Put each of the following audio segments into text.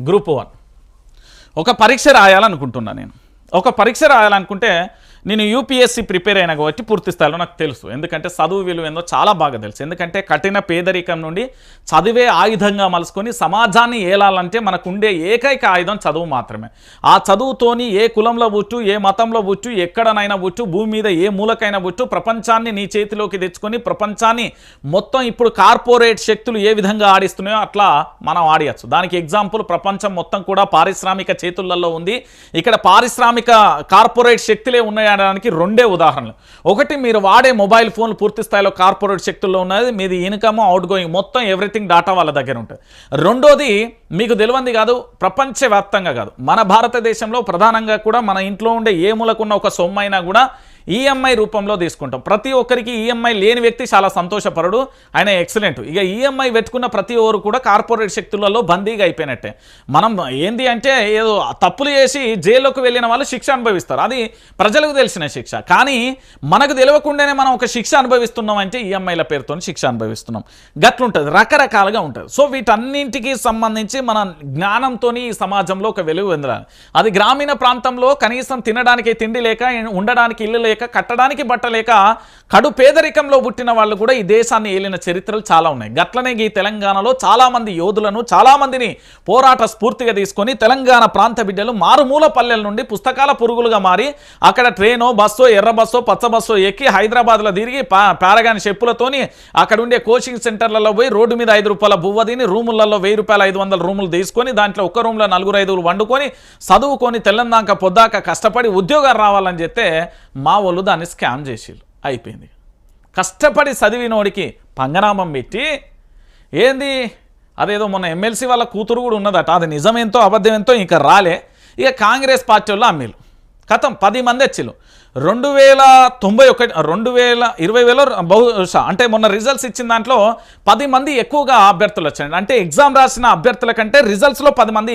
Group one. ఒక పరీక్ష రాయాలనుకుంటున్నా నేను. ఒక పరీక్ష రాయాలనుకుంటే నేను యూపీఎస్సీ ప్రిపేర్ అయినా కాబట్టి పూర్తి స్థాయిలో నాకు తెలుసు. ఎందుకంటే చదువు విలువ ఏందో చాలా బాగా తెలుసు. ఎందుకంటే కఠిన పేదరికం నుండి చదివే ఆయుధంగా మలుసుకొని సమాజాన్ని ఏలాలంటే మనకు ఉండే ఏకైక ఆయుధం చదువు మాత్రమే. ఆ చదువుతోని ఏ కులంలో పుట్టు ఏ మతంలో పుట్టు ఎక్కడనైనా పుట్టు భూమి మీద ఏ మూలకైనా పుట్టు ప్రపంచాన్ని నీ చేతిలోకి తెచ్చుకొని ప్రపంచాన్ని మొత్తం ఇప్పుడు కార్పొరేట్ శక్తులు ఏ విధంగా ఆడిస్తున్నాయో అట్లా మనం ఆడియచ్చు. దానికి ఎగ్జాంపుల్ ప్రపంచం మొత్తం కూడా పారిశ్రామిక చేతులలో ఉంది. ఇక్కడ పారిశ్రామిక కార్పొరేట్ శక్తులే అనడానికి రెండే ఉదాహరణలు. ఒకటి మీరు వాడే మొబైల్ ఫోన్ పూర్తి స్థాయిలో కార్పొరేట్ శక్తుల్లో ఉన్నది మీది ఇన్కమ్ అవుట్ గోయింగ్ మొత్తం ఎవ్రీథింగ్ డాటా వాళ్ళ దగ్గర ఉంటుంది. రెండోది మీకు తెలియంది కాదు ప్రపంచవ్యాప్తంగా కాదు. మన భారతదేశంలో ప్రధానంగా కూడా మన ఇంట్లో ఉండే ఏ మూలకున్న ఒక సొమ్మైనా కూడా ఈఎంఐ రూపంలో తీసుకుంటాం. ప్రతి ఒక్కరికి ఈఎంఐ లేని వ్యక్తి చాలా సంతోషపరుడు. ఆయన ఎక్సలెంట్ ఇక ఈఎంఐ పెట్టుకున్న ప్రతి ఒక్కరు కూడా కార్పొరేట్ శక్తులలో బందీగా అయిపోయినట్టే. మనం ఏంది అంటే ఏదో తప్పులు చేసి జైల్లోకి వెళ్ళిన వాళ్ళు శిక్ష అనుభవిస్తారు. అది ప్రజలకు తెలిసిన శిక్ష. కానీ మనకు తెలియకుండానే మనం ఒక శిక్ష అనుభవిస్తున్నాం అంటే ఈఎంఐల పేరుతో శిక్ష అనుభవిస్తున్నాం. గట్లుంటుంది. రకరకాలుగా ఉంటుంది. సో వీటన్నింటికి సంబంధించి మన జ్ఞానంతో ఈ సమాజంలో ఒక వెలుగు వెందరాలి అది గ్రామీణ ప్రాంతంలో కనీసం తినడానికి తిండి లేక ఉండడానికి ఇల్లు లేక కట్టడానికి బట్టలేక కడు పేదరికంలో పుట్టిన వాళ్ళు కూడా ఈ దేశాన్ని ఏలిన చరిత్రలు చాలా ఉన్నాయి. గట్లనే ఈ తెలంగాణలో చాలా మంది యోధులను చాలా మందిని పోరాట స్ఫూర్తిగా తీసుకొని తెలంగాణ ప్రాంత బిడ్డలు మారుమూల పల్లెల నుండి పుస్తకాల పురుగులుగా మారి అక్కడ ట్రైనో బస్సో ఎర్ర బస్సో పచ్చ బస్సో ఎక్కి హైదరాబాద్లో తిరిగి పా పారగాని చెప్పులతోని అక్కడ ఉండే కోచింగ్ సెంటర్లలో పోయి రోడ్డు మీద ఐదు రూపాయల బువ్వదిని రూములలో వెయ్యి రూపాయల ఐదు వందల రూములు తీసుకొని దాంట్లో ఒక్క రూమ్లో నలుగురు ఐదుగురు వండుకొని చదువుకొని తెల్లందాక పొద్దాక కష్టపడి ఉద్యోగాలు రావాలని చెప్తే మా వాళ్ళు దాన్ని స్కామ్ చేసిరు అయిపోయింది. కష్టపడి చదివినోడికి పంగనామం పెట్టి ఏంది? అదేదో మొన్న ఎమ్మెల్సీ వాళ్ళ కూతురు కూడా ఉన్నదట. అది నిజమేంతో అబద్ధమేంతో ఇంకా రాలే. ఇక కాంగ్రెస్ పార్టీ వాళ్ళు అమ్మేలు కథం పది మంది వచ్చిళ్ళు. రెండు వేల తొంభై ఒకటి రెండు వేల ఇరవై వేల బహుశా అంటే మొన్న రిజల్ట్స్ ఇచ్చిన దాంట్లో పది మంది ఎక్కువగా అభ్యర్థులు వచ్చాయండి అంటే ఎగ్జామ్ రాసిన అభ్యర్థుల కంటే రిజల్ట్స్లో పది మంది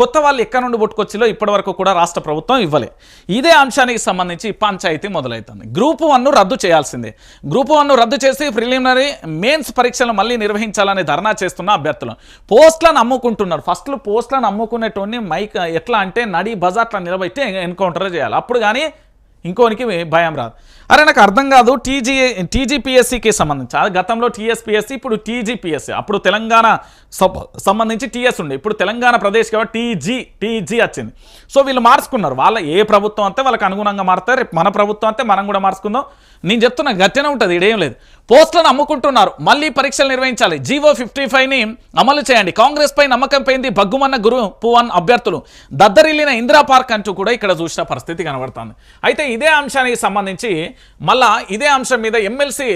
కొత్త వాళ్ళు ఎక్కడ నుండి పుట్టుకొచ్చిలో ఇప్పటివరకు కూడా రాష్ట్ర ప్రభుత్వం ఇవ్వలే. ఇదే అంశానికి సంబంధించి పంచాయతీ మొదలవుతుంది గ్రూప్ వన్ను రద్దు చేయాల్సిందే. గ్రూప్ వన్ను రద్దు చేసి ప్రిలిమినరీ మెయిన్స్ పరీక్షలు మళ్ళీ నిర్వహించాలని ధర్నా చేస్తున్న అభ్యర్థులు. పోస్టులను అమ్ముకుంటున్నారు. ఫస్ట్ పోస్టులను అమ్ముకునేటోని మైక్ ఎట్లా అంటే నడి బజార్లో నిలబెట్టి ఎన్కౌంటర్ చేయాలి. అప్పుడు కానీ ఇంకోనికి భయం రాదు. అరే నాకు అర్థం కాదు టీజీ టీజీపీఎస్సికి సంబంధించి. అది గతంలో టీఎస్పిఎస్సి ఇప్పుడు టీజీపీఎస్సి. అప్పుడు తెలంగాణ సంబంధించి టీఎస్ ఉండే. ఇప్పుడు తెలంగాణ ప్రదేశ్ కాబట్టి టీజీ టీజీ వచ్చింది. సో వీళ్ళు మార్చుకున్నారు. వాళ్ళ ఏ ప్రభుత్వం అంతే వాళ్ళకి అనుగుణంగా మారుతారు. రేపు మన ప్రభుత్వం అంతే మనం కూడా మార్చుకుందాం. నేను చెప్తున్నా గట్టినే ఉంటుంది ఇదేం లేదు. పోస్టులను అమ్ముకుంటున్నారు. మళ్ళీ పరీక్షలు నిర్వహించాలి. జీవో ఫిఫ్టీ ఫైవ్ని అమలు చేయండి. కాంగ్రెస్ పై నమ్మకం పోయింది బగ్గుమన్న గురు పువన్ అభ్యర్థులు. దద్దరిల్లిన ఇందిరా పార్క్ అంటూ కూడా ఇక్కడ చూసిన పరిస్థితి కనబడుతుంది. అయితే ఇదే అంశానికి సంబంధించి మళ్ళా ఇదే అంశం మీద ఎమ్మెల్సీ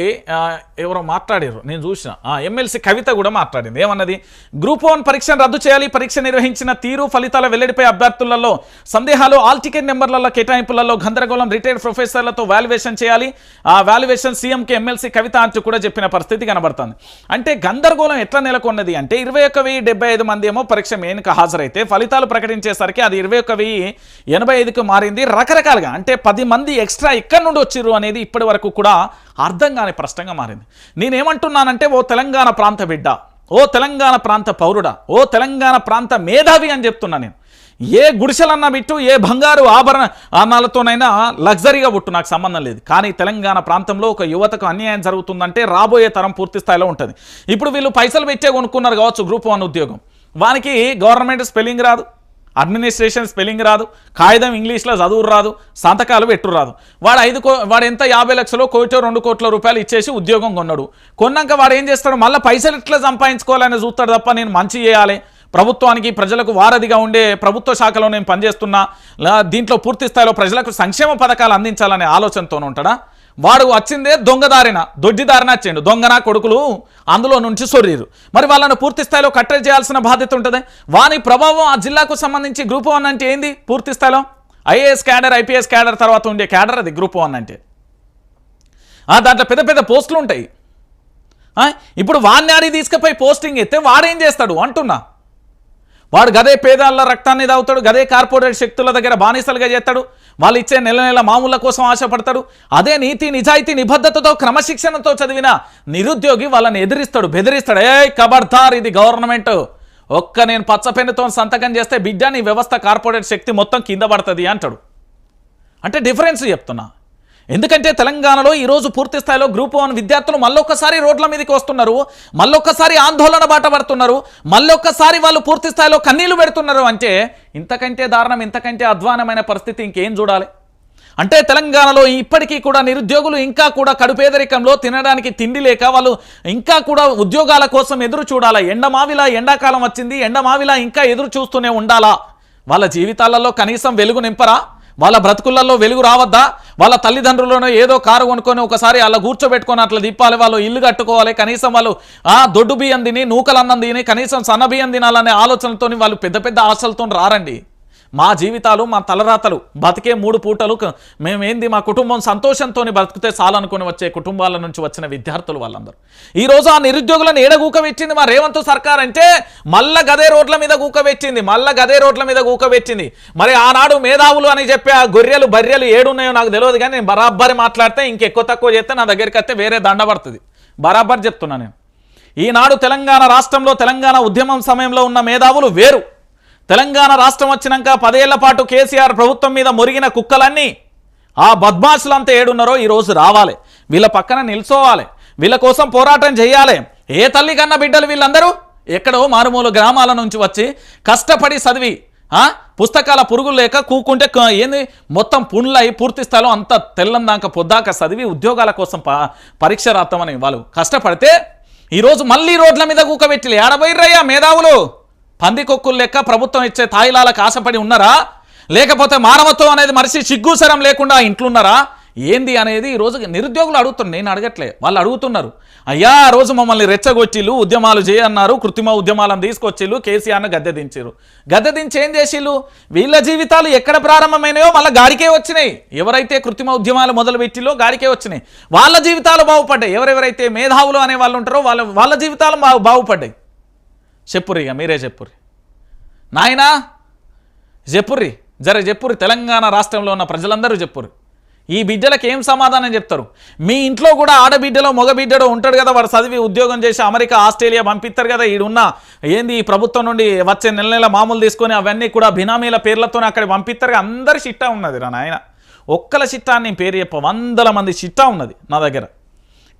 ఎవరో మాట్లాడారు. నేను చూసిన. ఎమ్మెల్సీ కవిత కూడా మాట్లాడింది. ఏమన్నది? గ్రూప్ వన్ పరీక్షను రద్దు చేయాలి. పరీక్ష నిర్వహించిన తీరు ఫలితాల వెల్లడిపై అభ్యర్థులలో సందేహాలు ఆల్ టికెట్ నెంబర్లలో కేటాయింపులలో గందరగోళం రిటైర్డ్ ప్రొఫెసర్లతో వాల్యువేషన్ చేయాలి. ఆ వాల్యువేషన్ సీఎంకి ఎమ్మెల్సీ కవిత అంటూ కూడా చెప్పిన పరిస్థితి కనబడుతుంది. అంటే గందరగోళం ఎట్లా నెలకొన్నది అంటే ఇరవై ఒక్క వెయ్యి డెబ్బై ఐదు మంది ఏమో పరీక్ష మెయిన్కి హాజరైతే ఫలితాలు ప్రకటించేసరికి అది ఇరవై ఒక్క వెయ్యి ఎనభై ఐదుకు మారింది. రకరకాలుగా అంటే పది మంది ఎక్స్ట్రా ఇక్కడ నుండి వచ్చిర్రు అనేది ఇప్పటి వరకు కూడా అర్థం కాని ప్రశ్నగా మారింది. నేనేమంటున్నానంటే ఓ తెలంగాణ ప్రాంత బిడ్డ ఓ తెలంగాణ ప్రాంత పౌరుడా ఓ తెలంగాణ ప్రాంత మేధావి అని చెప్తున్నా నేను. ఏ గుడిసెలన్నా బిట్టు ఏ బంగారు ఆభరణ ఆభరణాలతోనైనా లగ్జరీగా పుట్టు నాకు సంబంధం లేదు. కానీ తెలంగాణ ప్రాంతంలో ఒక యువతకు అన్యాయం జరుగుతుందంటే రాబోయే తరం పూర్తి స్థాయిలో ఉంటుంది. ఇప్పుడు వీళ్ళు పైసలు పెట్టే కొనుక్కున్నారు కావచ్చు గ్రూప్ వన్ ఉద్యోగం. వానికి గవర్నమెంట్ స్పెల్లింగ్ రాదు. అడ్మినిస్ట్రేషన్ స్పెల్లింగ్ రాదు కాగితం ఇంగ్లీష్లో చదువు రాదు సంతకాలు పెట్టు రాదు. వాడు ఐదు కో వాడు ఎంత యాభై లక్షలు కోటో రెండు కోట్ల రూపాయలు ఇచ్చేసి ఉద్యోగం కొన్నాడు. కొన్నాక వాడు ఏం చేస్తాడు? మళ్ళీ పైసలు ఎట్లా సంపాదించుకోవాలని చూస్తాడు తప్ప నేను మంచి చేయాలి. ప్రభుత్వానికి ప్రజలకు వారధిగా ఉండే ప్రభుత్వ శాఖలో నేను పనిచేస్తున్నా. దీంట్లో పూర్తి స్థాయిలో ప్రజలకు సంక్షేమ పథకాలు అందించాలనే ఆలోచనతోనే ఉంటాడా? వాడు వచ్చిందే దొంగదారిన దొడ్డిదారిన వచ్చిండు. దొంగన కొడుకులు అందులో నుంచి సొర్రీరు. మరి వాళ్ళను పూర్తి స్థాయిలో కట్టడి చేయాల్సిన బాధ్యత ఉంటుంది? వాని ప్రభావం ఆ జిల్లాకు సంబంధించి గ్రూప్ వన్ అంటే ఏంది? పూర్తి స్థాయిలో? ఐఏఎస్ క్యాడర్ ఐపీఎస్ క్యాడర్ తర్వాత ఉండే క్యాడర్ అది గ్రూప్ వన్ అంటే. దాంట్లో పెద్ద పెద్ద పోస్టులు ఉంటాయి. ఇప్పుడు వాడిని ఆడి తీసుకుపోయి పోస్టింగ్ ఎత్తే వాడేం చేస్తాడు? అంటున్నా. వాడు గదే పేదాల రక్తాన్ని తాగుతాడు గదే కార్పొరేట్ శక్తుల దగ్గర బానిసలుగా చేస్తాడు వాళ్ళు ఇచ్చే నెల నెల మామూల కోసం ఆశపడతాడు అదే నీతి నిజాయితీ నిబద్ధతతో క్రమశిక్షణతో చదివిన నిరుద్యోగి వాళ్ళని ఎదిరిస్తాడు బెదిరిస్తాడు. ఏ కబర్దార్ ఇది గవర్నమెంట్. ఒక్క నేను పచ్చపెన్నుతో సంతకం చేస్తే బిడ్డ నీ వ్యవస్థ కార్పొరేట్ శక్తి మొత్తం కింద పడుతుంది అంటాడు. అంటే డిఫరెన్స్ చెప్తున్నా. ఎందుకంటే తెలంగాణలో ఈరోజు పూర్తి స్థాయిలో గ్రూప్ వన్ విద్యార్థులు మళ్ళొక్కసారి రోడ్ల మీదకి వస్తున్నారు మళ్ళొక్కసారి ఆందోళన బాట పడుతున్నారు మళ్ళొక్కసారి వాళ్ళు పూర్తి స్థాయిలో కన్నీళ్ళు పెడుతున్నారు అంటే ఇంతకంటే దారుణం ఇంతకంటే అధ్వానమైన పరిస్థితి ఇంకేం చూడాలి? అంటే తెలంగాణలో ఇప్పటికీ కూడా నిరుద్యోగులు ఇంకా కూడా కడుపేదరికంలో తినడానికి తిండి లేక వాళ్ళు ఇంకా కూడా ఉద్యోగాల కోసం ఎదురు చూడాలా? ఎండమావిలా ఎండాకాలం వచ్చింది ఎండమావిలా ఇంకా ఎదురు చూస్తూనే ఉండాలా? వాళ్ళ జీవితాలలో కనీసం వెలుగు నింపరా? వాళ్ళ బ్రతుకులలో వెలుగు రావద్దా? వాళ్ళ తల్లిదండ్రులను ఏదో కారు కొనుక్కొని ఒకసారి అలా కూర్చోబెట్టుకొని అట్లా తిప్పాలి వాళ్ళు ఇల్లు కట్టుకోవాలి కనీసం వాళ్ళు ఆ దొడ్డు బియ్యం తిని నూకలన్నం తిని కనీసం సన్న బియ్యం తినాలనే ఆలోచనలతో వాళ్ళు పెద్ద పెద్ద ఆశలతో రారండి. మా జీవితాలు మా తలరాతలు బతికే మూడు పూటలు మేమేంది మా కుటుంబం సంతోషంతో బతికితే చాలనుకుని వచ్చే కుటుంబాల నుంచి వచ్చిన విద్యార్థులు వాళ్ళందరూ. ఈ రోజు ఆ నిరుద్యోగులను ఏడ గూకవెచ్చింది మా రేవంత్ సర్కార్ అంటే మల్ల గదే రోడ్ల మీద గూకవెచ్చింది మల్ల గదే రోడ్ల మీద గూకవెచ్చింది మరి ఆనాడు మేధావులు అని చెప్పి ఆ గొర్రెలు బర్రెలు ఏడున్నాయో నాకు తెలియదు కానీ నేను బరాబరి మాట్లాడితే ఇంకెక్కువ తక్కువ చేస్తే నా దగ్గరికి వస్తే వేరే దండ పడుతుంది. బరాబర్ చెప్తున్నా నేను. ఈనాడు తెలంగాణ రాష్ట్రంలో తెలంగాణ ఉద్యమం సమయంలో ఉన్న మేధావులు వేరు. తెలంగాణ రాష్ట్రం వచ్చినాక పదేళ్ళ పాటు కేసీఆర్ ప్రభుత్వం మీద మురిగిన కుక్కలన్నీ ఆ బద్మాషులంతా ఏడున్నారో ఈరోజు రావాలి. వీళ్ళ పక్కన నిల్చోవాలి. వీళ్ళ కోసం పోరాటం చేయాలి. ఏ తల్లి కన్నా బిడ్డలు వీళ్ళందరూ? ఎక్కడో మారుమూల గ్రామాల నుంచి వచ్చి కష్టపడి చదివి ఆ? పుస్తకాల పురుగులు లేక కూకుంటే ఏంది? మొత్తం పుండ్లై పూర్తి స్థాయిలో అంత తెల్లం దాకా పొద్దాక చదివి ఉద్యోగాల కోసం ప- పరీక్ష రాద్దామని వాళ్ళు కష్టపడితే ఈరోజు మళ్ళీ రోడ్ల మీద కూకబెట్టి ఆడబోయిర్రయ్యా మేధావులు? పందికొక్కులు లెక్క ప్రభుత్వం ఇచ్చే తాయిలాలకు ఆశపడి ఉన్నారా? లేకపోతే మానవత్వం అనేది మనిషి సిగ్గుసరం లేకుండా ఇంట్లున్నారా? ఏంది అనేది ఈరోజు రోజు నిరుద్యోగులు అడుగుతున్నారు. నేను అడగట్లే. వాళ్ళు అడుగుతున్నారు. అయ్యా ఆ రోజు మమ్మల్ని రెచ్చగొచ్చిళ్ళు ఉద్యమాలు చేయన్నారు కృత్రిమ ఉద్యమాలను తీసుకొచ్చిళ్ళు కేసీఆర్ను గద్దె దించారు గద్దె దించి ఏం చేసిళ్ళు వీళ్ళ జీవితాలు ఎక్కడ ప్రారంభమైనాయో మళ్ళీ గాడికే వచ్చినాయి. ఎవరైతే కృత్రిమ ఉద్యమాలు మొదలుపెట్టిలో గాడికే వచ్చినాయి. వాళ్ళ జీవితాలు బాగుపడ్డాయి. ఎవరెవరైతే మేధావులు అనే వాళ్ళు ఉంటారో వాళ్ళ వాళ్ళ జీవితాలు బాగు బాగుపడ్డాయి. చెప్పుర్రి ఇక మీరే చెప్పుర్రి. నాయనా చెప్పుర్రి. జర చెప్పుర్రి. తెలంగాణ రాష్ట్రంలో ఉన్న ప్రజలందరూ చెప్పుర్రి. ఈ బిడ్డలకు ఏం సమాధానం చెప్తారు? మీ ఇంట్లో కూడా ఆడబిడ్డలో మగబిడ్డలో ఉంటాడు కదా వాడు చదివి ఉద్యోగం చేసి అమెరికా ఆస్ట్రేలియా పంపిస్తారు కదా ఈడున్న ఏంది ఈ ప్రభుత్వం నుండి వచ్చే నెల నెల మామూలు తీసుకొని అవన్నీ కూడా బినామీల పేర్లతో అక్కడ పంపిస్తారు అందరి చిట్టా ఉన్నది రా నాయన. ఒక్కల చిట్టా నేను పేరు చెప్ప వందల మంది చిట్టా ఉన్నది నా దగ్గర.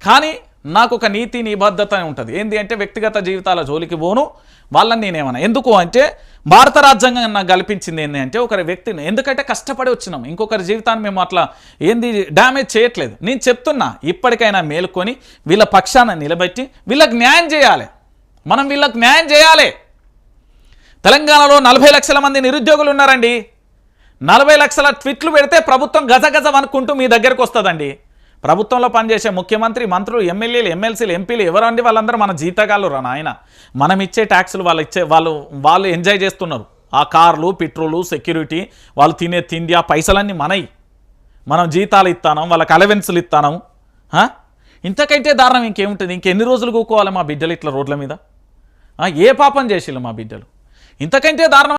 కానీ నాకు ఒక నీతి నిబద్ధత ఉంటుంది. ఏంది అంటే వ్యక్తిగత జీవితాల జోలికి పోను వాళ్ళని నేనేమన్నా. ఎందుకు అంటే భారత రాజ్యాంగం నాకు కల్పించింది ఏంటి అంటే ఒకరి వ్యక్తిని ఎందుకంటే కష్టపడి వచ్చినాం. ఇంకొకరి జీవితాన్ని మేము అట్లా ఏంది డ్యామేజ్ చేయట్లేదు. నేను చెప్తున్నా ఇప్పటికైనా మేలుకొని వీళ్ళ పక్షాన నిలబెట్టి వీళ్ళకి న్యాయం చేయాలి. మనం వీళ్ళకి న్యాయం చేయాలి. తెలంగాణలో నలభై లక్షల మంది నిరుద్యోగులు ఉన్నారండి. నలభై లక్షల ట్విట్లు పెడితే ప్రభుత్వం గజగజ అనుకుంటూ మీ దగ్గరకు వస్తుందండి. ప్రభుత్వంలో పనిచేసే ముఖ్యమంత్రి మంత్రులు ఎమ్మెల్యేలు ఎమ్మెల్సీలు ఎంపీలు ఎవరండి? వాళ్ళందరూ మన జీతగాళ్ళు రా నాయన. మనం ఇచ్చే ట్యాక్సులు వాళ్ళు ఇచ్చే వాళ్ళు వాళ్ళు ఎంజాయ్ చేస్తున్నారు. ఆ కార్లు పెట్రోలు సెక్యూరిటీ వాళ్ళు తినే తిండి ఆ పైసలన్నీ మనయి. మనం జీతాలు ఇస్తాను వాళ్ళకి అలవెన్సులు ఇస్తాను. ఇంతకైతే దారుణం ఇంకేముంటుంది? ఇంకెన్ని రోజులు కూకోవాలి మా బిడ్డలు ఇట్లా రోడ్ల మీద? ఏ పాపం చేసిళ్ళు మా బిడ్డలు? ఇంతకంటే దారుణం